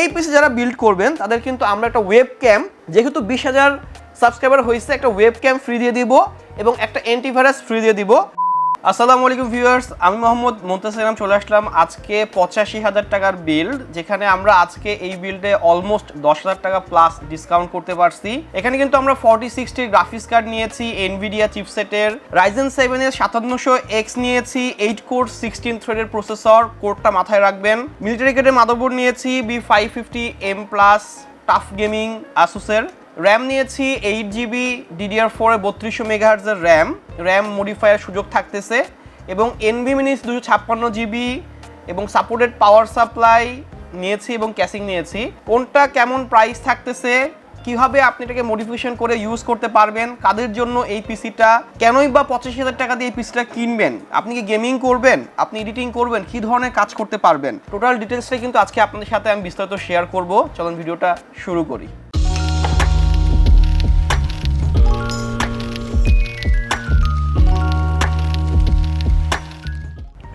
এই পিসি যারা বিল্ড করবেন, তাদের কিন্তু আমরা একটা ওয়েব ক্যাম যেহেতু বিশ হাজার সাবস্ক্রাইবার হয়েছে একটা ওয়েব ক্যাম ফ্রি দিয়ে দিব এবং একটা অ্যান্টিভাইরাস ফ্রি দিয়ে দিব। আসসালামু আলাইকুম ভিউয়ার্স, আমি মোহাম্মদ মুন্তাসিরাম চলে আসলাম আজকে পঁচাশি হাজার টাকার বিল্ড যেখানে আমরা আজকে এই বিল্ডে অলমোস্ট দশ হাজার টাকা প্লাস ডিসকাউন্ট করতে পারছি। এখানে কিন্তু আমরা ফর্টি সিক্সটির গ্রাফিক্স কার্ড নিয়েছি এনভিডিয়া চিপসেটের রাইজেন সেভেনের সাতান্নশো এক্স নিয়েছি এইট কোর সিক্সটিন থ্রেডের প্রসেসর কোডটা মাথায় রাখবেন। মিলিটারি গ্রেডের মাদারবোর্ড নিয়েছি B five fifty M plus tough gaming আসুসের RAM নিয়েছি এইট জিবি ডিডিআর ফোরে বত্রিশশো মেগাহার্জের র্যাম র্যাম মডিফায়ার সুযোগ থাকতেছে। এবং এনভি মিনিস দুশো ছাপ্পান্ন জিবি এবং সাপোর্টেড পাওয়ার সাপ্লাই নিয়েছি এবং ক্যাসিং নিয়েছি। কোনটা কেমন প্রাইস থাকতেছে? কীভাবে আপনি এটাকে মডিফিকেশন করে ইউজ করতে পারবেন? কাদের জন্য এই পিসিটা কেনই বা পঁচাশি হাজার টাকা দিয়ে এই পিসিটা কিনবেন? আপনি কি গেমিং করবেন? আপনি এডিটিং করবেন? কি ধরনের কাজ করতে পারবেন? টোটাল ডিটেলসটা কিন্তু আজকে আপনাদের সাথে আমি বিস্তারিত শেয়ার করব। চলুন ভিডিওটা শুরু করি।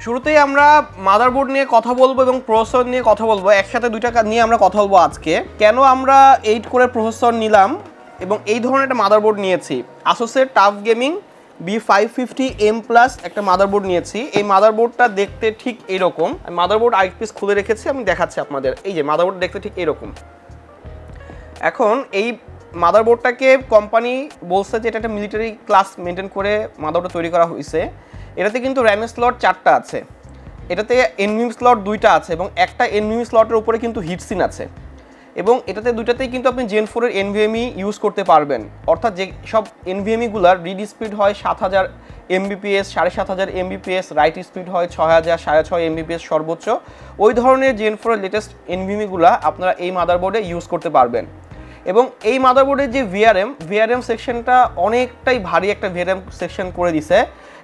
শুরুতেই আমরা মাদারবোর্ড নিয়ে কথা বলব এবং প্রসেসর নিয়ে কথা বলব। একসাথে দুইটা নিয়ে আমরা কথা বলব আজকে। কেন আমরা এইট করে প্রসেসর নিলাম এবং এই ধরনের একটা মাদারবোর্ড নিয়েছি? আসোসের tough gaming B five fifty M plus একটা মাদারবোর্ড নিয়েছি। এই মাদারবোর্ডটা দেখতে ঠিক এরকম। মাদারবোর্ড আরেক পিস খুলে রেখেছি, আমি দেখাচ্ছি আপনাদের। এই যে মাদারবোর্ড দেখতে ঠিক এরকম। এখন এই মাদারবোর্ডটাকে কোম্পানি বলছে যে এটা একটা মিলিটারি ক্লাস মেনটেন করে মাদারবোর্ডটা তৈরি করা হয়েছে এটাতে কিন্তু র্যামের স্লট চারটা আছে। এটাতে এনভিএম স্লট দুইটা আছে এবং একটা এনভিএম স্লটের উপরে কিন্তু হিটসিন আছে। এবং এটাতে দুইটাতেই কিন্তু আপনি জেন ফোরের এনভিএমই ইউজ করতে পারবেন। অর্থাৎ যে সব এনভিএমইগুলার রিড স্পিড হয় সাত হাজার এমবিপিএস সাড়ে সাত হাজার এমবিপিএস রাইট স্পিড হয় ছয় হাজার, সাড়ে ছয় এমবিপিএস সর্বোচ্চ। ওই ধরনের জেন ফোরের লেটেস্ট এনভিএমইগুলা আপনারা এই মাদারবোর্ডে ইউজ করতে পারবেন। এবং এই মাদারবোর্ডের যে ভিআরএম ভিআরএম সেকশনটা অনেকটাই ভারী একটা ভিআরএম সেকশন করে দিছে।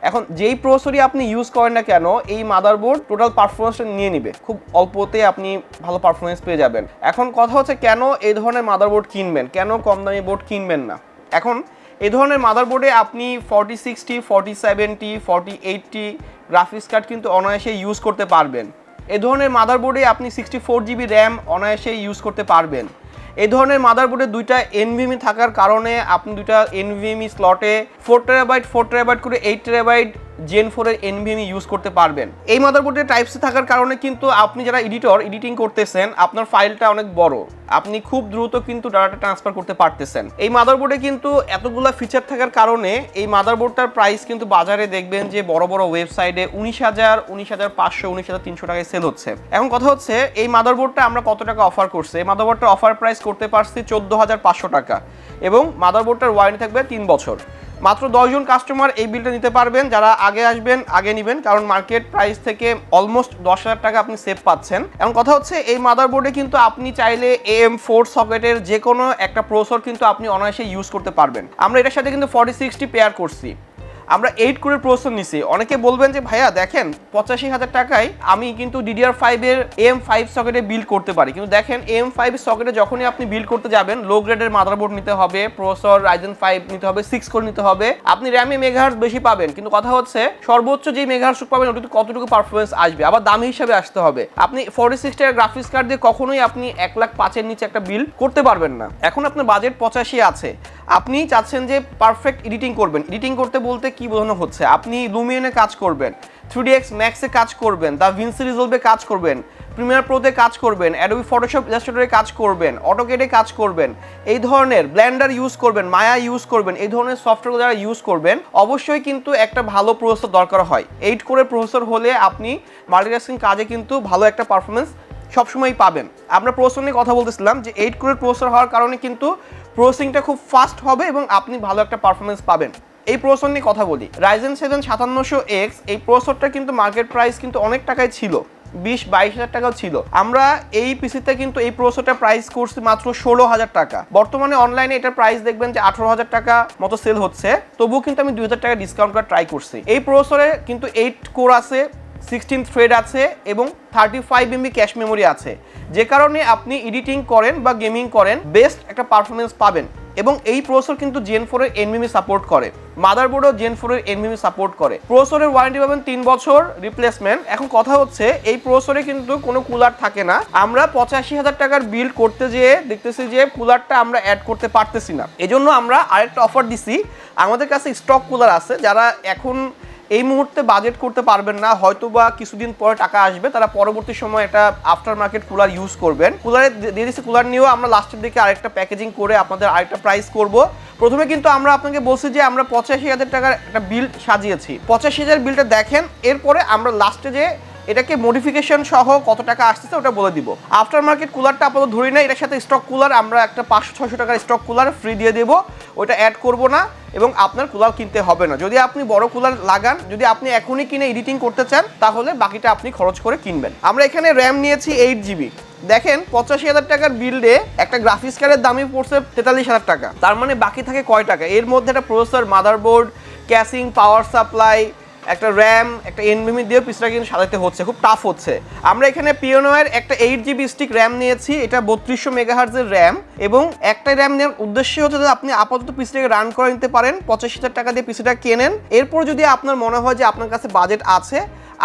এখন যেই প্রসেসরই আপনি ইউজ করেন না কেন, এই মাদারবোর্ড টোটাল পারফরমেন্সটা নিয়ে নিবে। খুব অল্পতে আপনি ভালো পারফরমেন্স পেয়ে যাবেন। এখন কথা হচ্ছে কেন এই ধরনের মাদারবোর্ড কিনবেন? কেন কম দামি বোর্ড কিনবেন না? এখন এই ধরনের মাদারবোর্ডে আপনি forty sixty forty seventy forty eighty graphics card কিন্তু অনায়াসে ইউজ করতে পারবেন। এ ধরনের মাদারবোর্ডে আপনি সিক্সটি ফোর জিবি র্যাম অনায়াসে ইউজ করতে পারবেন। এই ধরনের মাদারবোর্ডে দুইটা এনভিএমই থাকার কারণে আপনি দুইটা এনভিএমই স্লটে ফোর টেরাবাইট ফোর টেরাবাইট করে এইট টেরাবাইট জেন ফোরের এনভিএমই ইউজ করতে পারবেন। এই মাদারবোর্ডে টাইপ সি থাকার কারণে কিন্তু আপনি যারা এডিটর এডিটিং করতেছেন, আপনার ফাইলটা অনেক বড়। আপনি খুব দ্রুত কিন্তু ডাটাটা ট্রান্সফার করতে পারতেছেন। এই মাদারবোর্ডে কিন্তু এতগুলা ফিচার থাকার কারণে এই মাদারবোর্ডটার প্রাইস কিন্তু বাজারে দেখবেন যে বড় বড় ওয়েবসাইটে উনিশ হাজার উনিশ হাজার পাঁচশো, উনিশ হাজার তিনশো টাকায় সেল হচ্ছে। এখন কথা হচ্ছে, এই মাদারবোর্ডটা আমরা কত টাকা অফার করছি? এই মাদারবোর্ডটার অফার প্রাইস করতে পারছি চোদ্দ হাজার পাঁচশো টাকা এবং মাদারবোর্ডটার ওয়ারেন্টি থাকবে তিন বছর। মাত্র দশজন কাস্টমার এই বিলটা নিতে পারবেন। যারা আগে আসবেন, আগে নেবেন, কারণ মার্কেট প্রাইস থেকে অলমোস্ট দশ হাজার টাকা আপনি সেভ পাচ্ছেন। এখন কথা হচ্ছে, এই মাদারবোর্ডে কিন্তু আপনি চাইলে এ এম ফোর সকেটের যে কোনো একটা প্রসর কিন্তু আপনি অনায়াসে ইউজ করতে পারবেন। আমরা এটার সাথে কিন্তু ফর্টি সিক্সটি পেয়ার করছি। আমরা এইট করে প্রসেসর নিছি। অনেকে বলবেন যে, ভাইয়া, দেখেন, পঁচাশি হাজার টাকায় আমি কিন্তু ডিডিআর ফাইভের এম ফাইভ সকেটে বিল্ড করতে পারি। কিন্তু দেখেন এম ফাইভ সকেটে যখনই আপনি বিল্ড করতে যাবেন লো গ্রেডের মাদারবোর্ড নিতে হবে প্রসেসর রাইজেন ফাইভ নিতে হবে সিক্স করে নিতে হবে, আপনি র্যামে মেগাহার্স বেশি পাবেন। কিন্তু কথা হচ্ছে, সর্বোচ্চ যে মেগাহার্স পাবেন, ওটাতে কতটুকু পারফরমেন্স আসবে? আবার দামি হিসাবে আসতে হবে। আপনি ফোর্টি সিক্স টাকার গ্রাফিক্স কার্ড দিয়ে কখনোই আপনি এক লাখ পাঁচের নিচে একটা বিল করতে পারবেন না। এখন আপনার বাজেট পঁচাশি আছে। আপনি চাচ্ছেন যে পারফেক্ট এডিটিং করবেন। এডিটিং করতে বলতে কি বোঝানো হচ্ছে? আপনি লুমিয়নে কাজ করবেন থ্রি ডি এক্স ম্যাক্সে কাজ করবেন দ্য ভিনসি রিজলভে কাজ করবেন প্রিমিয়ার প্রোতে কাজ করবেন অ্যাডোবি ফটোশপ ইলাস্ট্রেটরে কাজ করবেন অটোকেটে কাজ করবেন, এই ধরনের ব্ল্যান্ডার ইউজ করবেন মায়া ইউজ করবেন, এই ধরনের সফটওয়্যার যারা ইউজ করবেন, অবশ্যই কিন্তু একটা ভালো প্রসেসর দরকার হয়। এইট করে প্রসেসর হলে আপনি মাল্টিটাস্কিং কাজে কিন্তু ভালো একটা পারফরমেন্স সবসময়ই পাবেন। আমরা প্রসেসর নিয়ে কথা বলতেছিলাম যে এইট করে প্রসেসর হওয়ার কারণে কিন্তু প্রসেসিংটা খুব ফাস্ট হবে এবং আপনি ভালো একটা পারফরমেন্স পাবেন। এই প্রসর নিয়ে কথা বলি। রাইজেন সেভেন সাতান্নশো এক্স এই প্রসেসরটা কিন্তু মার্কেট প্রাইস কিন্তু অনেক টাকায় ছিল। বিশ, বাইশ হাজার টাকাও ছিল। আমরা এই পিসিতে কিন্তু এই প্রসেসরটা প্রাইস করছি মাত্র ষোলো হাজার টাকা। বর্তমানে অনলাইনে এটার প্রাইস দেখবেন যে আঠারো হাজার টাকা মতো সেল হচ্ছে। তবুও কিন্তু আমি দুই হাজার টাকা ডিসকাউন্ট করা ট্রাই করছি। এই প্রসেসরে কিন্তু এইট কোর আছে সিক্সটিন থ্রেড আছে এবং thirty five MB cache memory আছে। যে কারণে আপনি এডিটিং করেন বা গেমিং করেন বেস্ট একটা পারফরমেন্স পাবেন। এবং এই প্রসর কিন্তু জেন ফোরের এনমিমি সাপোর্ট করে। মাদারবোর্ডও জেন ফোর ফোরের এনমিমি সাপোর্ট করে। প্রসেসরের ওয়ারেন্টি পাবেন তিন বছর রিপ্লেসমেন্ট এখন কথা হচ্ছে, এই প্রসেসরে কিন্তু কোনো কুলার থাকে না। আমরা পঁচাশি হাজার টাকার বিল করতে যেয়ে দেখতেছি যে কুলারটা আমরা অ্যাড করতে পারতেছি না। এজন্য আমরা আরেকটা অফার দিছি। আমাদের কাছে স্টক কুলার আছে। যারা এখন এই মুহূর্তে বাজেট করতে পারবেন না হয়তো বা কিছুদিন পরে টাকা আসবে, তারা পরবর্তী সময় এটা আফটার মার্কেট কুলার ইউজ করবেন কুলারে দিয়ে দিচ্ছি কুলার নিয়েও আমরা লাস্টের দিকে আরেকটা প্যাকেজিং করে আপনাদের আরেকটা প্রাইস করব। প্রথমে কিন্তু আমরা আপনাকে বলছি যে আমরা পঁচাশি হাজার টাকার একটা বিল সাজিয়েছি। পঁচাশি হাজার বিলটা দেখেন, এরপরে আমরা লাস্টে যে এটাকে মডিফিকেশন সহ কত টাকা আসতেছে ওটা বলে দিব। আফটার মার্কেট কুলারটা আপাতত ধরি না এটার সাথে স্টক কুলার আমরা একটা পাঁচশো ছশো টাকার স্টক কুলার ফ্রি দিয়ে দেবো। ওটা অ্যাড করব না এবং আপনার কুলার কিনতে হবে না। যদি আপনি বড় কুলার লাগান, যদি আপনি এখনই কিনে এডিটিং করতে চান, তাহলে বাকিটা আপনি খরচ করে কিনবেন। আমরা এখানে র্যাম নিয়েছি এইট জিবি দেখেন, পঁচাশি হাজার টাকার বিল্ডে একটা গ্রাফিক্স কার্ডের দামই পড়ছে তেতাল্লিশ হাজার টাকা। তার মানে বাকি থাকে কয় টাকা? এর মধ্যে একটা processor motherboard casing power supply একটা র্যাম, একটা এনভিমি দিয়ে পিসটা কিন্তু সাজাতে হচ্ছে, খুব টাফ হচ্ছে। আমরা এখানে পিওনোয়ের একটা এইট জিবি স্টিক র্যাম নিয়েছি, এটা বত্রিশশো মেগাহার্জের র্যাম এবং একটা র্যাম নেওয়ার উদ্দেশ্য হচ্ছে যে আপনি আপাতত পিসটাকে রান করে নিতে পারেন, পঁচাশি হাজার টাকা দিয়ে পিসিটা কেনেন। এরপর যদি আপনার মনে হয় যে আপনার কাছে বাজেট আছে,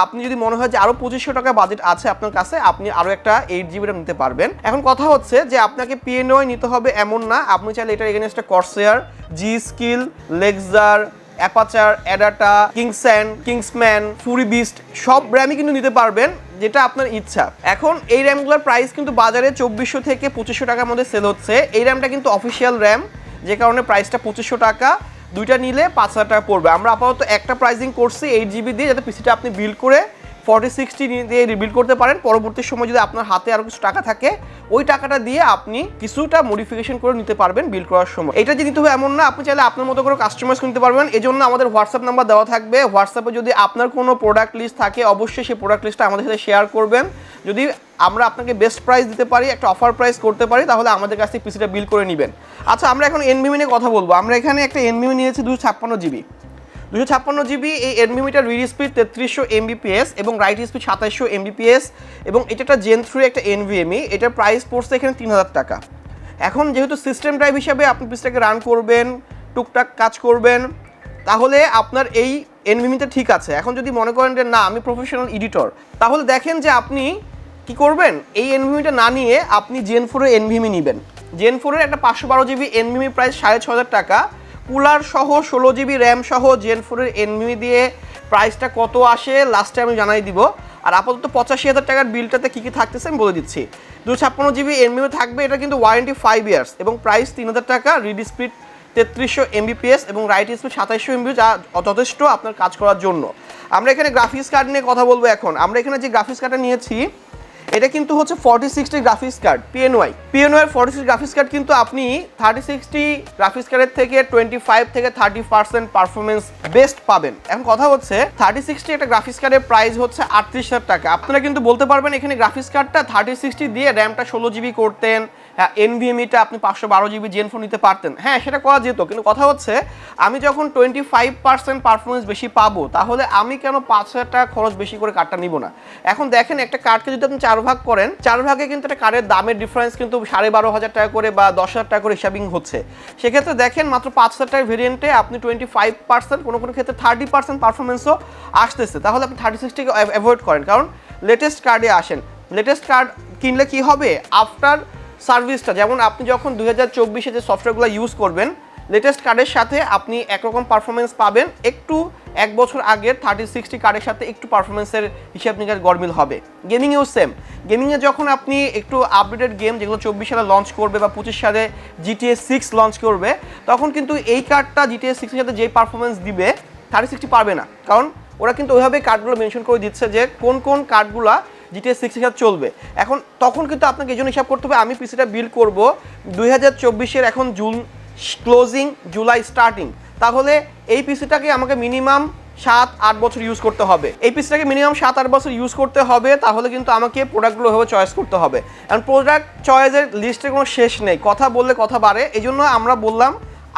আপনি যদি মনে হয় যে আরও পঁচিশশো টাকা বাজেট আছে আপনার কাছে, আপনি আরও একটা এইট জিবি নিতে পারবেন। এখন কথা হচ্ছে যে আপনাকে পিএনও নিতে হবে এমন না, আপনি চাইলে এটার এগেনস্টে Corsair G Skill Lexar Apacer Adata Kingston Kingston Fury Beast সব র্যামই কিন্তু নিতে পারবেন, যেটা আপনার ইচ্ছা। এখন এই র্যামগুলোর প্রাইস কিন্তু বাজারে চব্বিশশো থেকে পঁচিশশো টাকার মধ্যে সেল হচ্ছে। এই র্যামটা কিন্তু অফিসিয়াল র্যাম যে কারণে প্রাইসটা পঁচিশশো টাকা। দুইটা নিলে পাঁচ হাজার টাকা পড়বে। আমরা আপাতত একটা প্রাইসিং করছি এইট জিবি দিয়ে, যাতে পিসিটা আপনি বিল করে ফর্টি সিক্সটি দিয়ে রিবিল্ড করতে পারেন। পরবর্তী সময় যদি আপনার হাতে আরও কিছু টাকা থাকে, ওই টাকাটা দিয়ে আপনি কিছুটা মডিফিকেশন করে নিতে পারবেন বিল করার সময়। এটা যে নিতে হবে এমন না, আপনি চাইলে আপনার মতো করে কাস্টমাইজ নিতে পারবেন। এই জন্য আমাদের হোয়াটসঅ্যাপ নাম্বার দেওয়া থাকবে। হোয়াটসঅ্যাপে যদি আপনার কোনো প্রোডাক্ট লিস্ট থাকে, অবশ্যই সেই প্রোডাক্ট লিস্টটা আমাদের সাথে শেয়ার করবেন। যদি আমরা আপনাকে বেস্ট প্রাইস দিতে পারি, একটা অফার প্রাইস করতে পারি, তাহলে আমাদের কাছ থেকে পিসিটা বিল করে নেবেন। আচ্ছা আমরা এখন এনবিমি নিয়ে কথা বলব। আমরা এখানে একটা এনবিমি নিয়েছি দুশো ছাপ্পান্ন জিবি দুশো ছাপ্পান্ন জিবি এই এনবিমিটার রিড স্পিড তেত্রিশশো এমবিপিএস এবং রাইট স্পিড সাতাইশশো এমবিপিএস এবং এটা একটা জেন থ্রি একটা এনভিএমই এটার প্রাইস পড়ছে এখানে তিন হাজার টাকা। এখন যেহেতু সিস্টেম ড্রাইভ হিসাবে আপনি পিসটাকে রান করবেন, টুকটাক কাজ করবেন, তাহলে আপনার এই এনভিমিটা ঠিক আছে। এখন যদি মনে করেন যে না, আমি প্রফেশনাল এডিটর তাহলে দেখেন যে আপনি কি করবেন? এই এনভিমিটা না নিয়ে আপনি জেন ফোরের এনভিমি নেবেন। জেন ফোরের একটা পাঁচশো বারো জিবি এনভিমি প্রাইস সাড়ে ছ হাজার টাকা কুলার সহ ষোলো জিবি র্যাম সহ জেন ফোরের এনভিমি দিয়ে প্রাইসটা কত আসে লাস্টে আমি জানাই দিব। আর আপাতত পঁচাশি হাজার টাকার বিলটাতে কী কী থাকতেছে আমি বলে দিচ্ছি। দুশো ছাপ্পান্ন জিবি এনভিমি থাকবে, এটা কিন্তু ওয়ারেন্টি ফাইভ ইয়ার্স এবং প্রাইস তিন হাজার টাকা রিড স্পিড তেত্রিশশো এমবিপিএস এবং রাইট স্পিড সাতাইশশো এমবি যা যথেষ্ট আপনার কাজ করার জন্য। আমরা এখানে গ্রাফিক্স কার্ড নিয়ে কথা বলব এখন। আমরা এখানে যে গ্রাফিক্স কার্ডটা নিয়েছি এটা কিন্তু হচ্ছে forty sixty graphics card PNY PNY forty six graphics card কিন্তু আপনি থার্টি সিক্সটি গ্রাফিক্স কার্ডের থেকে টোয়েন্টি ফাইভ থেকে থার্টি পার্সেন্ট পারফরমেন্স বেস্ট পাবেন। এখন কথা হচ্ছে থার্টি সিক্সটি একটা গ্রাফিক্স কার্ডের প্রাইস হচ্ছে আটত্রিশ হাজার টাকা। আপনারা কিন্তু বলতে পারবেন এখানে গ্রাফিক্স কার্ডটা থার্টি সিক্সটি দিয়ে র্যামটা ষোলো জিবি করতেন এনভিএমইটা আপনি পাঁচশো বারো জিবি জেন ফোন নিতে পারতেন। হ্যাঁ সেটা করা যেত, কিন্তু কথা হচ্ছে, আমি যখন টোয়েন্টি ফাইভ পার্সেন্ট পারফরমেন্স বেশি পাবো, তাহলে আমি কেন পাঁচ হাজার টাকা খরচ বেশি করে কার্ডটা নিব না? এখন দেখেন, একটা কার্ডকে যদি আপনি চার ভাগ করেন, চার ভাগে কিন্তু একটা কার্ডের দামের ডিফারেন্স কিন্তু সাড়ে বারো হাজার টাকা করে বা দশ হাজার টাকা করে হিসাবিং হচ্ছে। সেক্ষেত্রে দেখেন, মাত্র পাঁচ হাজার টাকার ভেরিয়েন্টে আপনি টোয়েন্টি ফাইভ পার্সেন্ট কোনো কোনো ক্ষেত্রে থার্টি পার্সেন্ট পারফরমেন্সও আসতেছে। তাহলে আপনি থার্টি সিক্সটিকে অ্যাভয়েড করেন। কারণ লেটেস্ট কার্ডে আসেন। লেটেস্ট কার্ড কিনলে কি হবে? আফটার সার্ভিসটা, যেমন আপনি যখন দুই হাজার চব্বিশে যে সফটওয়্যারগুলো ইউজ করবেন লেটেস্ট কার্ডের সাথে আপনি একরকম পারফরমেন্স পাবেন। একটু এক বছর আগের থার্টি সিক্সটি কার্ডের সাথে একটু পারফরমেন্সের হিসাব নিকাশ গরমিল হবে। গেমিংয়েও সেম গেমিংয়ে যখন আপনি একটু আপডেটেড গেম যেগুলো চব্বিশ সালে লঞ্চ করবে বা পঁচিশ সালে জিটিএ সিক্স লঞ্চ করবে, তখন কিন্তু এই কার্ডটা জিটিএ সিক্সের সাথে যেই পারফরমেন্স দিবে থার্টি সিক্সটি পারবে না। কারণ ওরা কিন্তু ওইভাবে কার্ডগুলো মেনশন করে দিচ্ছে যে কোন কোন কার্ডগুলা জিটিএস সিক্স হিসাব চলবে। এখন তখন কিন্তু আপনাকে এই জন্য হিসাব করতে হবে, আমি পিসিটা বিল করব দুই হাজার চব্বিশের এখন জুন ক্লোজিং জুলাই স্টার্টিং তাহলে এই পিসিটাকে আমাকে মিনিমাম সাত, আট বছর ইউজ করতে হবে। এই পিসটাকে মিনিমাম সাত, আট বছর ইউজ করতে হবে, তাহলে কিন্তু আমাকে প্রোডাক্টগুলো ভাবে চয়েস করতে হবে। কারণ প্রোডাক্ট চয়েসের লিস্টের কোনো শেষ নেই, কথা বললে কথা বাড়ে। এই জন্য আমরা বললাম,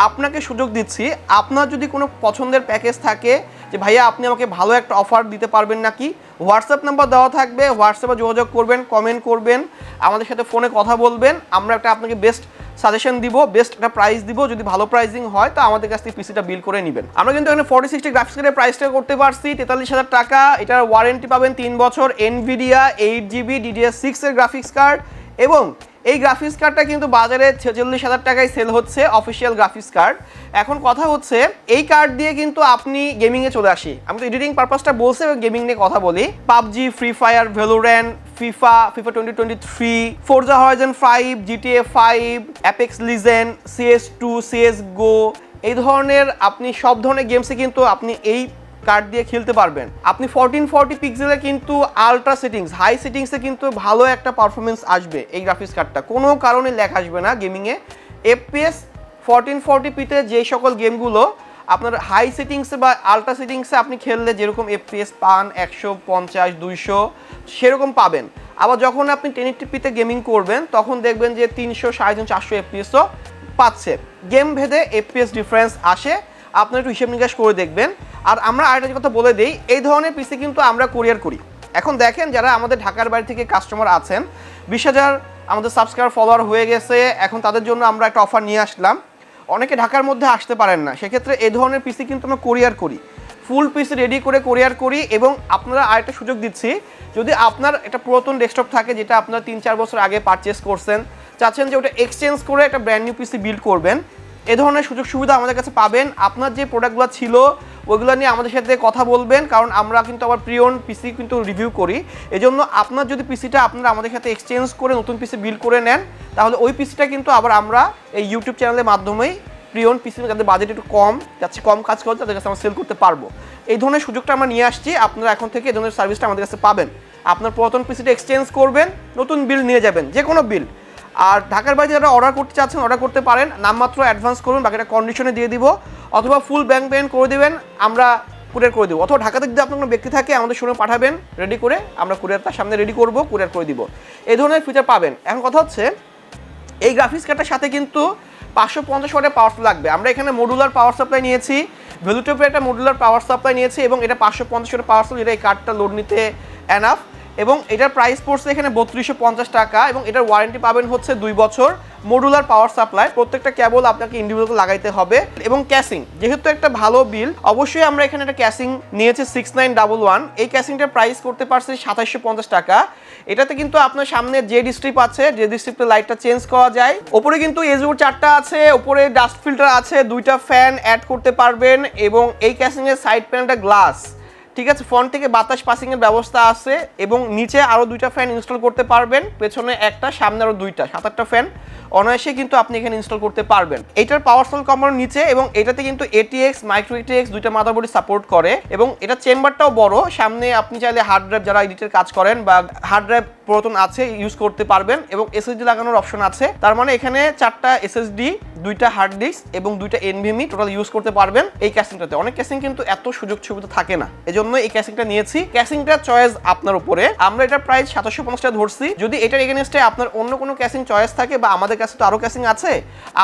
আপনাকে সুযোগ দিচ্ছি, আপনার যদি কোনো পছন্দের প্যাকেজ থাকে যে ভাইয়া, আপনি আমাকে ভালো একটা অফার দিতে পারবেন নাকি? হোয়াটসঅ্যাপ নাম্বার দেওয়া থাকবে হোয়াটসঅ্যাপে যোগাযোগ করবেন কমেন্ট করবেন, আমাদের সাথে ফোনে কথা বলবেন, আমরা একটা আপনাকে বেস্ট সাজেশন দিব বেস্ট একটা প্রাইস দিব, যদি ভালো প্রাইসিং হয়, তো আমাদের কাছ থেকে পিসিটা বিল করে নেবেন। আমরা কিন্তু এখানে ফর্টি সিক্সটি গ্রাফিক্স কার্ডের প্রাইসটা করতে পারছি, তেতাল্লিশ হাজার টাকা, এটার ওয়ারেন্টি পাবেন তিন বছর Nvidia eight GB DDS six এর গ্রাফিক্স কার্ড এবং এই গ্রাফিক্স কার্ডটা কিন্তু বাজারে ছেচল্লিশ হাজার টাকায় সেল হচ্ছে অফিসিয়াল গ্রাফিক্স কার্ড এখন কথা হচ্ছে, এই কার্ড দিয়ে কিন্তু আপনি গেমিংয়ে চলে আসি। আমি তো এডিটিং পারপাসটা বলছি গেমিং নিয়ে কথা বলি। PUBG Free Fire Valorant FIFA FIFA twenty twenty three Forza Horizon five GTA five Apex Legend CS two CS GO এই ধরনের আপনি সব ধরনের গেমসে কিন্তু আপনি এই কার্ড দিয়ে খেলতে পারবেন। আপনি ফোরটিন ফোরটি পিক্সেলে কিন্তু আলট্রা সেটিংস হাই সেটিংসে কিন্তু ভালো একটা পারফরমেন্স আসবে এই গ্রাফিক্স কার্ডটা কোনো কারণে ল্যাক আসবে না গেমিংয়ে এফপিএস ফোরটিন ফোরটি পিতে যে সকল গেমগুলো আপনার হাই সেটিংসে বা আলট্রা সেটিংসে আপনি খেললে যেরকম এফপিএস পান একশো, পঞ্চাশ, দুইশো, সেরকম পাবেন। আবার যখন আপনি টেন পিতে গেমিং করবেন, তখন দেখবেন যে তিনশো, সাড়ে তিন চারশো এফপিএসও পাচ্ছে। গেম ভেদে এফপিএস ডিফারেন্স আসে। আপনার একটু হিসেব নিকাশ করে দেখবেন। আর আমরা আরেকটা কথা বলে দিই, এই ধরনের পিসি কিন্তু আমরা কুরিয়ার করি। এখন দেখেন যারা আমাদের ঢাকার বাড়ি থেকে কাস্টমার আছেন, বিশ হাজার আমাদের সাবস্ক্রাইবার ফলোয়ার হয়ে গেছে, এখন তাদের জন্য আমরা একটা অফার নিয়ে আসলাম। অনেকে ঢাকার মধ্যে আসতে পারেন না, সেক্ষেত্রে এই ধরনের পিসি কিন্তু আমরা কোরিয়ার করি। ফুল পিসি রেডি করে কোরিয়ার করি এবং আপনারা আরেকটা সুযোগ দিচ্ছি, যদি আপনার একটা পুরাতন ডেস্কটপ থাকে যেটা আপনারা তিন চার বছর আগে পারচেস করছেন, চাচ্ছেন যে ওটা এক্সচেঞ্জ করে একটা ব্র্যান্ড নিউ পিসি বিল্ড করবেন এ ধরনের সুযোগ সুবিধা আমাদের কাছে পাবেন। আপনার যে প্রোডাক্টগুলো ছিল ওইগুলো নিয়ে আমাদের সাথে কথা বলবেন, কারণ আমরা কিন্তু আবার প্রিয়ন পিসি কিন্তু রিভিউ করি। এজন্য আপনার যদি পিসিটা আপনারা আমাদের সাথে এক্সচেঞ্জ করে নতুন পিসি বিল করে নেন, তাহলে ওই পিসিটা কিন্তু আবার আমরা এই ইউটিউব চ্যানেলের মাধ্যমেই প্রিয়ন পিসি যাদের বাজেট একটু কম, যাচ্ছে কম কাজ করে তাদের কাছে আমরা সেল করতে পারব। এই ধরনের সুযোগটা আমরা নিয়ে আসছি, আপনারা এখন থেকে এই ধরনের সার্ভিসটা আমাদের কাছে পাবেন। আপনার পুরাতন পিসিটা এক্সচেঞ্জ করবেন, নতুন বিল নিয়ে যাবেন যে কোনো বিল আর ঢাকার বাইরে যারা অর্ডার করতে চাচ্ছেন অর্ডার করতে পারেন। নামমাত্র অ্যাডভান্স করুন, বাকিটা কন্ডিশনে দিয়ে দিব। অথবা ফুল ব্যাংক পেমেন্ট করে দেবেন, আমরা কুরিয়ার করে দেবো। অথবা ঢাকাতে যদি আপনার কোনো ব্যক্তি থাকে, আমাদের শোরুমে পাঠাবেন রেডি করে আমরা কুরিয়ার তার সামনে রেডি করব কুরিয়ার করে দিব। এই ধরনের ফিচার পাবেন। এখন কথা হচ্ছে, এই গ্রাফিক্স কার্ডটার সাথে কিন্তু পাঁচশো পঞ্চাশ ওয়াটের পাওয়ার লাগবে। আমরা এখানে মডুলার পাওয়ার সাপ্লাই নিয়েছি ভ্যালুটেপের একটা মডুলার পাওয়ার সাপ্লাই নিয়েছি, এবং এটা পাঁচশো পঞ্চাশ ওয়াটের পাওয়ার সাপ্লাই এটা এই কার্ডটা লোড নিতে অ্যানাফ এবং এটার প্রাইস পড়ছে এখানে বত্রিশশো পঞ্চাশ টাকা এবং এটার ওয়ারেন্টি পাবেন হচ্ছে দুই বছর মডুলার পাওয়ার সাপ্লাই প্রত্যেকটা কেবল আপনাকে ইন্ডিভিজুয়াল লাগাইতে হবে এবং ক্যাসিং যেহেতু একটা ভালো বিল অবশ্যই আমরা এখানে একটা ক্যাসিং নিয়েছি সিক্স নাইন ডাবল ওয়ান এই ক্যাসিংটার প্রাইস করতে পারছি সাতাশশো পঞ্চাশ টাকা। এটাতে কিন্তু আপনার সামনে যে ডিস্ট্রিপ আছে, যে ডিস্ট্রিপে লাইটটা চেঞ্জ করা যায়। ওপরে কিন্তু এজুর চারটা আছে, ওপরে ডাস্ট ফিল্টার আছে, দুইটা ফ্যান অ্যাড করতে পারবেন এবং এই ক্যাসিংয়ের সাইড প্যানেলটা গ্লাস ঠিক আছে ফ্রন্ট থেকে বাতাস পাসিংয়ের ব্যবস্থা আছে এবং নিচে আরও দুইটা ফ্যান ইনস্টল করতে পারবেন, পেছনে একটা, সামনে আরও দুইটা, সাত আটটা ফ্যান অনায়াসে কিন্তু আপনি এখানে ইনস্টল করতে পারবেন। এটার পাওয়ার সোল কমানোর নিচে এবং এটাতে কিন্তু এটিএক্স মাইক্রো এটিএক্স দুইটা মাদারবোর্ড সাপোর্ট করে এবং এটা চেম্বারটাও বড়। সামনে আপনি চাইলে হার্ড ড্রাইভ যারা এডিটের কাজ করেন বা হার্ড ড্রাইভ পুরাতন আছে ইউজ করতে পারবেন এবং এসএসডি লাগানোর অপশন আছে। তার মানে এখানে চারটা এসএসডি দুইটা হার্ড ডিস্ক এবং দুইটা এনভিএমই টোটাল ইউজ করতে পারবেন এই ক্যাসিংটাতে অনেক ক্যাসিং কিন্তু এত সুযোগ সুবিধা থাকে না। এজন্য এই ক্যাসিংটা নিয়েছি। ক্যাসিংটা চয়েস আপনার উপরে। আমরা এটা প্রাইস সাতাশশো পঞ্চাশ টাকা ধরছি। যদি এটার এগেনস্টে আপনার অন্য কোনো ক্যাসিং চয়েস থাকে বা আমাদের কাছে তো আরও ক্যাসিং আছে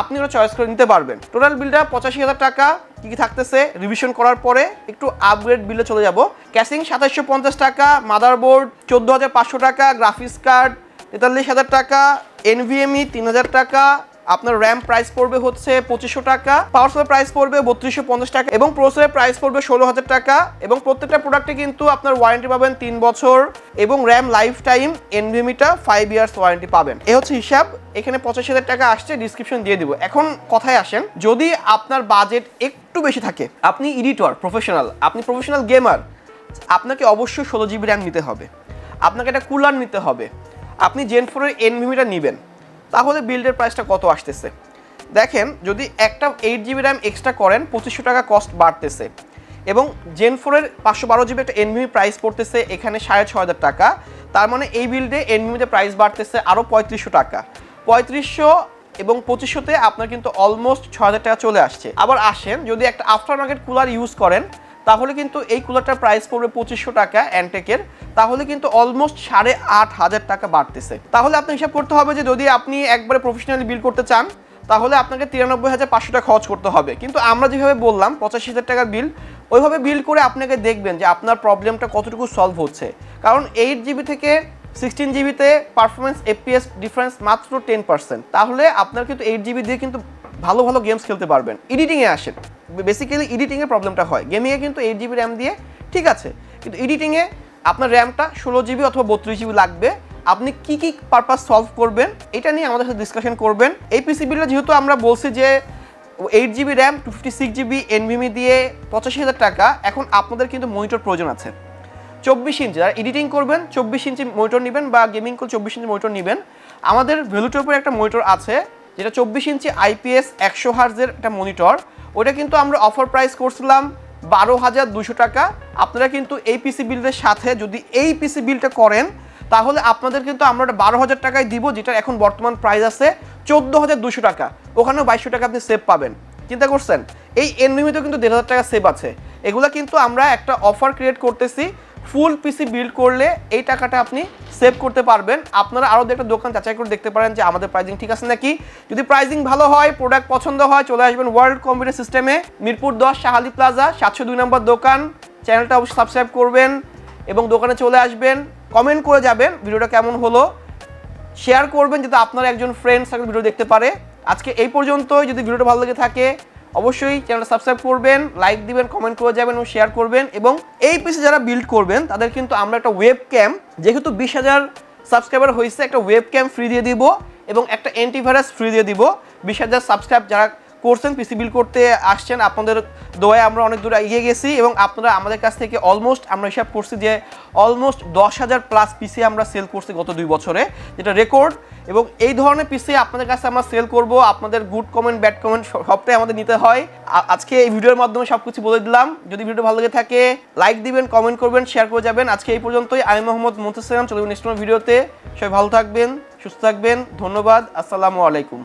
আপনি ওরা চয়েস করে নিতে পারবেন। টোটাল বিলটা পঁচাশি হাজার টাকা, কী কী থাকতেছে রিভিশন করার পরে একটু আপগ্রেড বিলে চলে যাব। ক্যাসিং সাতাশশো পঞ্চাশ টাকা মাদারবোর্ড চোদ্দ হাজার পাঁচশো টাকা গ্রাফিক্স কার্ড তেতাল্লিশ হাজার টাকা এনভিএমই তিন হাজার টাকা আপনার র্যাম প্রাইস পড়বে হচ্ছে পঁচিশশো টাকা পাওয়ার সাপ্লাই প্রাইস পড়বে বত্রিশশো পঞ্চাশ টাকা এবং প্রসেসরের প্রাইস পড়বে ষোলো হাজার টাকা এবং প্রত্যেকটা প্রোডাক্টে কিন্তু আপনার ওয়ারেন্টি পাবেন তিন বছর এবং র্যাম লাইফ টাইম এনভিমিটা ফাইভ ইয়ার্স ওয়ারেন্টি পাবেন। এ হচ্ছে হিসাব, এখানে পঁচাশি হাজার টাকা আসছে ডিসক্রিপশন দিয়ে দিব। এখন কথায় আসেন, যদি আপনার বাজেট একটু বেশি থাকে, আপনি এডিটর প্রফেশনাল আপনি প্রফেশনাল গেমার আপনাকে অবশ্যই ষোলো জিবি র্যাম নিতে হবে। আপনাকে একটা কুলার নিতে হবে। আপনি জেন ফোরের এনভিমিটা নেবেন। তাহলে বিল্ডের প্রাইসটা কত আসতেছে? দেখেন, যদি একটা এইট জিবি র্যাম এক্সট্রা করেন, পঁচিশশো টাকা কস্ট বাড়তেছে। এবং জেন ফোরের পাঁচশো বারো জিবি একটা এনভিমি প্রাইস পড়তেছে এখানে সাড়ে ছ হাজার টাকা। তার মানে এই বিল্ডে এনভিমিতে প্রাইস বাড়তেছে আরও পঁয়ত্রিশশো টাকা। পঁয়ত্রিশশো এবং পঁচিশশোতে আপনার কিন্তু অলমোস্ট ছ হাজার টাকা চলে আসছে। আবার আসেন, যদি একটা আফটার মার্কেট কুলার ইউজ করেন তাহলে কিন্তু এই কুলারটার প্রাইস পড়বে পঁচিশশো টাকা অ্যান্টেকের তাহলে কিন্তু অলমোস্ট সাড়ে আট হাজার টাকা বাড়তেছে। তাহলে আপনি হিসাব করতে হবে যে যদি আপনি একবারে প্রফেশনালি বিল করতে চান, তাহলে আপনাকে তিরানব্বই হাজার পাঁচশো টাকা খরচ করতে হবে। কিন্তু আমরা যেভাবে বললাম, পঁচাশি হাজার টাকার বিল ওইভাবে বিল করে আপনাকে দেখবেন যে আপনার প্রবলেমটা কতটুকু সলভ হচ্ছে। কারণ এইট জিবি থেকে সিক্সটিন জিবিতে পারফরমেন্স এফপিএস ডিফারেন্স মাত্র টেন পার্সেন্ট তাহলে আপনার কিন্তু এইট জিবি দিয়ে কিন্তু ভালো ভালো গেমস খেলতে পারবেন। এডিটিংয়ে আসেন। বেসিক্যালি এডিটিংয়ে প্রবলেমটা হয়। গেমিংয়ে কিন্তু এইট জিবি র্যাম দিয়ে ঠিক আছে। কিন্তু এডিটিংয়ে আপনার র্যামটা ষোলো জিবি অথবা বত্রিশ জিবি লাগবে। আপনি কি কি পারপাস সলভ করবেন, এটা নিয়ে আমাদের সাথে ডিসকাশন করবেন। এই পিসি বিলটা যেহেতু আমরা বলছি যে eight GB RAM two fifty six GB NVMe দিয়ে পঁচাশি হাজার টাকা, এখন আপনাদের কিন্তু মনিটর প্রয়োজন আছে। চব্বিশ ইঞ্চি যারা এডিটিং করবেন, চব্বিশ ইঞ্চি মনিটর নেবেন বা গেমিং করে চব্বিশ ইঞ্চি মনিটর নেবেন। আমাদের ভ্যালুটপের একটা মনিটর আছে। যেটা চব্বিশ ইঞ্চি আইপিএস একশো হার্জের একটা মনিটর ওটা কিন্তু আমরা অফার প্রাইস করছিলাম বারো হাজার দুশো টাকা। আপনারা কিন্তু এই পিসি বিলদের সাথে যদি এই পিসি বিলটা করেন, তাহলে আপনাদের কিন্তু আমরা ওটা বারো হাজার টাকায় দিব যেটা এখন বর্তমান প্রাইস আছে চোদ্দ হাজার দুশো টাকা। ওখানেও বাইশশো টাকা আপনি সেভ পাবেন। চিন্তা করছেন? এই এনভিমিতেও কিন্তু দেড় হাজার টাকা সেভ আছে। এগুলা কিন্তু আমরা একটা অফার ক্রিয়েট করতেছি ফুল পিসি বিল্ড করলে এই টাকাটা আপনি সেভ করতে পারবেন। আপনারা আরও একটা দোকান যাচাই করে দেখতে পারেন যে আমাদের প্রাইজিং ঠিক আছে নাকি। যদি প্রাইজিং ভালো হয় প্রোডাক্ট পছন্দ হয়, চলে আসবেন ওয়ার্ল্ড কম্পিউটার সিস্টেমে মিরপুর দশ, শাহালি প্লাজা সাতশো দুই নম্বর দোকান। চ্যানেলটা অবশ্যই সাবস্ক্রাইব করবেন এবং দোকানে চলে আসবেন। কমেন্ট করে যাবেন ভিডিওটা কেমন হলো। শেয়ার করবেন যাতে আপনার একজন ফ্রেন্ড সার্কেল ভিডিও দেখতে পারে। আজকে এই পর্যন্তই। যদি ভিডিওটা ভালো লেগে থাকে অবশ্যই চ্যানেলটা সাবস্ক্রাইব করবেন লাইক দিবেন কমেন্ট করে যাবেন এবং শেয়ার করবেন এবং এই পিসে যারা বিল্ড করবেন, তাদের কিন্তু আমরা একটা ওয়েব ক্যাম যেহেতু বিশ হাজার সাবস্ক্রাইবার হয়েছে, একটা ওয়েব ক্যাম ফ্রি দিয়ে দিব এবং একটা অ্যান্টিভাইরাস ফ্রি দিয়ে দিব। বিশ হাজার সাবস্ক্রাইব যারা করছেন পিসি বিল করতে আসছেন, আপনাদের দোয়ায় আমরা অনেক দূরে এগিয়ে গেছি এবং আপনারা আমাদের কাছ থেকে অলমোস্ট আমরা হিসাব করছি যে অলমোস্ট দশ হাজার প্লাস পিসি আমরা সেল করছি গত দুই বছরে, যেটা রেকর্ড এবং এই ধরনের পিসি আপনাদের কাছে আমরা সেল করব, আপনাদের গুড কমেন্ট ব্যাড কমেন্ট সবটাই আমাদের নিতে হয়। আজকে এই ভিডিওর মাধ্যমে সব কিছু বলে দিলাম। যদি ভিডিও ভালো লেগে থাকে লাইক দিবেন কমেন্ট করবেন শেয়ার করে যাবেন। আজকে এই পর্যন্তই। আমি মোহাম্মদ মুন্তাসিরাম চলবেন নেক্সট ভিডিওতে সবাই ভালো থাকবেন, সুস্থ থাকবেন। ধন্যবাদ। আসসালামু আলাইকুম।